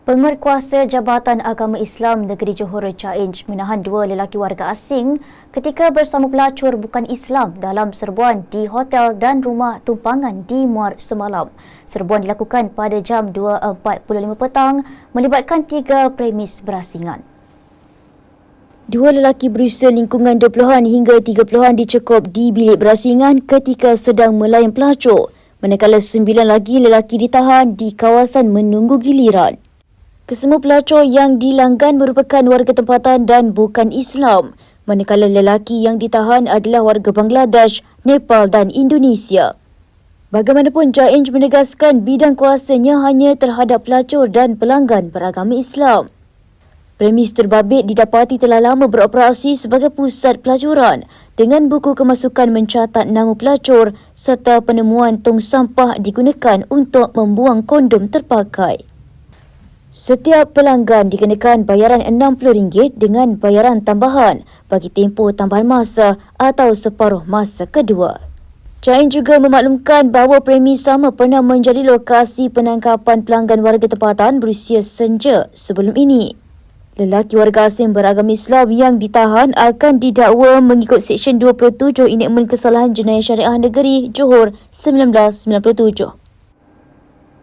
Penguatkuasa Jabatan Agama Islam Negeri Johor Challenge menahan dua lelaki warga asing ketika bersama pelacur bukan Islam dalam serbuan di hotel dan rumah tumpangan di Muar semalam. Serbuan dilakukan pada jam 2.45 petang melibatkan tiga premis berasingan. Dua lelaki berusia lingkungan 20-an hingga 30-an dicekup di bilik berasingan ketika sedang melayan pelacur. Manakala sembilan lagi lelaki ditahan di kawasan menunggu giliran. Kesemua pelacur yang dilanggan merupakan warga tempatan dan bukan Islam, manakala lelaki yang ditahan adalah warga Bangladesh, Nepal dan Indonesia. Bagaimanapun, Jainj menegaskan bidang kuasanya hanya terhadap pelacur dan pelanggan beragama Islam. Premis terbabit didapati telah lama beroperasi sebagai pusat pelacuran dengan buku kemasukan mencatat nama pelacur serta penemuan tong sampah digunakan untuk membuang kondom terpakai. Setiap pelanggan dikenakan bayaran RM60 dengan bayaran tambahan bagi tempoh tambahan masa atau separuh masa kedua. Cain juga memaklumkan bahawa premi sama pernah menjadi lokasi penangkapan pelanggan warga tempatan berusia senja sebelum ini. Lelaki warga asing beragam Islam yang ditahan akan didakwa mengikut Seksyen 27 Enakmen Kesalahan Jenayah Syariah Negeri Johor 1997.